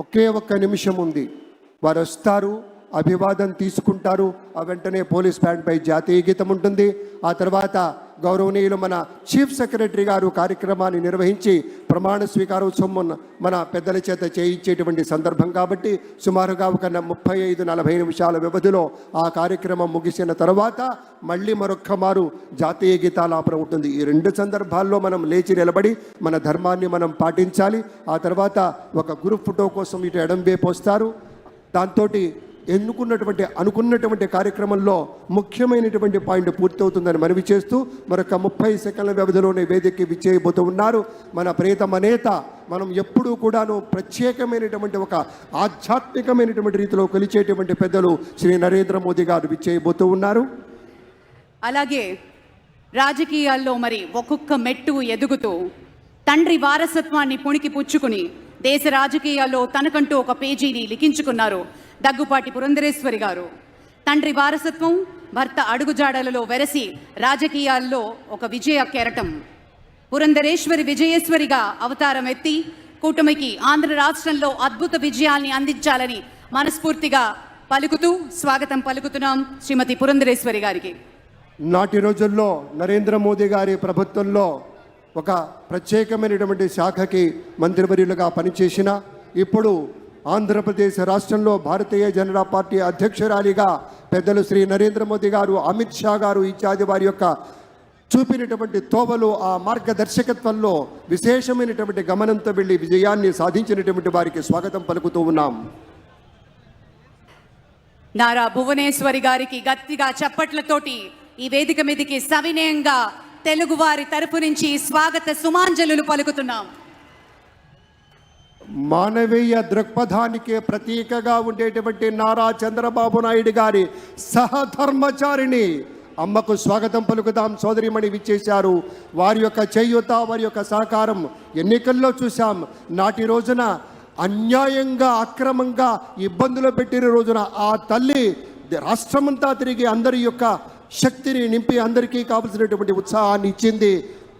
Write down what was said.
ఒకే ఒక్క నిమిషం ఉంది. వారు వస్తారు అభివాదం తీసుకుంటారు. ఆ వెంటనే పోలీస్ బ్యాండ్పై జాతీయ గీతం ఉంటుంది. ఆ తర్వాత గౌరవనీయులు మన చీఫ్ సెక్రటరీ గారు కార్యక్రమాన్ని నిర్వహించి ప్రమాణ స్వీకారోత్సవం మన- మన పెద్దల చేత చేయించేటువంటి సందర్భం కాబట్టి సుమారుగా ఒక ముప్పై ఐదు నలభై నిమిషాల వ్యవధిలో ఆ కార్యక్రమం ముగిసిన తర్వాత మళ్ళీ మరొక్క మారు జాతీయ గీతాలాపన ఉంటుంది. ఈ రెండు సందర్భాల్లో మనం లేచి నిలబడి మన ధర్మాన్ని మనం పాటించాలి. ఆ తర్వాత ఒక గ్రూప్ ఫోటో కోసం ఇటు ఎడం వైపు వస్తారు దాంతో ఎన్నుకున్నటువంటి అనుకున్నటువంటి కార్యక్రమంలో ముఖ్యమైనటువంటి పాయింట్ పూర్తవుతుందని మనవి చేస్తూ మరొక ముప్పై సెకండ్ల వ్యవధిలోనే వేదికకి విచ్చేయబోతూ ఉన్నారు. మన ప్రియతమ నేత మనం ఎప్పుడూ కూడాను ప్రత్యేకమైనటువంటి ఒక ఆధ్యాత్మికమైనటువంటి రీతిలో కొలిచేటువంటి పెద్దలు శ్రీ నరేంద్ర మోదీ గారు విచ్చేయబోతూ ఉన్నారు. అలాగే రాజకీయాల్లో మరి ఒక్కొక్క మెట్టు ఎదుగుతూ తండ్రి వారసత్వాన్ని పుణికి పుచ్చుకుని దేశ రాజకీయాల్లో తనకంటూ ఒక పేజీని లిఖించుకున్నారు. దగ్గుపాటి పురంధరేశ్వరి గారు. తండ్రి వారసత్వం భర్త అడుగుజాడలలో వెరసి రాజకీయాల్లో ఒక విజయ కెరటం. పురంధరేశ్వరి విజయేశ్వరిగా అవతారం ఎత్తి కూటమికి ఆంధ్ర రాష్ట్రంలో అద్భుత విజయాల్ని అందించాలని మనస్ఫూర్తిగా పలుకుతూ స్వాగతం పలుకుతున్నాం శ్రీమతి పురంధరేశ్వరి గారికి. నాటి రోజుల్లో నరేంద్ర మోదీ గారి ప్రభుత్వంలో ఒక ప్రత్యేకమైనటువంటి శాఖకి మంత్రివర్యులుగా పనిచేసిన ఇప్పుడు ఆంధ్రప్రదేశ్ రాష్ట్రంలో భారతీయ జనతా పార్టీ అధ్యక్షురాలిగా పెద్దలు శ్రీ నరేంద్ర మోదీ గారు అమిత్ షా గారు ఇత్యాది వారి యొక్క చూపినటువంటి తోవలు ఆ మార్గదర్శకత్వంలో విశేషమైనటువంటి గమనంతో వెళ్ళి విజయాన్ని సాధించినటువంటి వారికి స్వాగతం పలుకుతూ ఉన్నాం. నారా భువనేశ్వరి గారికి గట్టిగా చప్పట్లతోటి ఈ వేదిక మీదకి సవినయంగా తెలుగువారి తరపు నుంచి స్వాగత సుమాంజలులు పలుకుతున్నాం. మానవీయ దృక్పథానికి ప్రతీకగా ఉండేటువంటి నారా చంద్రబాబు నాయుడు గారి సహధర్మచారిణి అమ్మకు స్వాగతం పలుకుదాం సోదరిమణి విచ్చేశారు. వారి యొక్క చేయూత వారి యొక్క సహకారం ఎన్నికల్లో చూశాం. నాటి రోజున అన్యాయంగా అక్రమంగా ఇబ్బందులు పెట్టిన రోజున ఆ తల్లి రాష్ట్రమంతా తిరిగి అందరి యొక్క శక్తిని నింపి అందరికీ కావలసినటువంటి ఉత్సాహాన్ని ఇచ్చింది.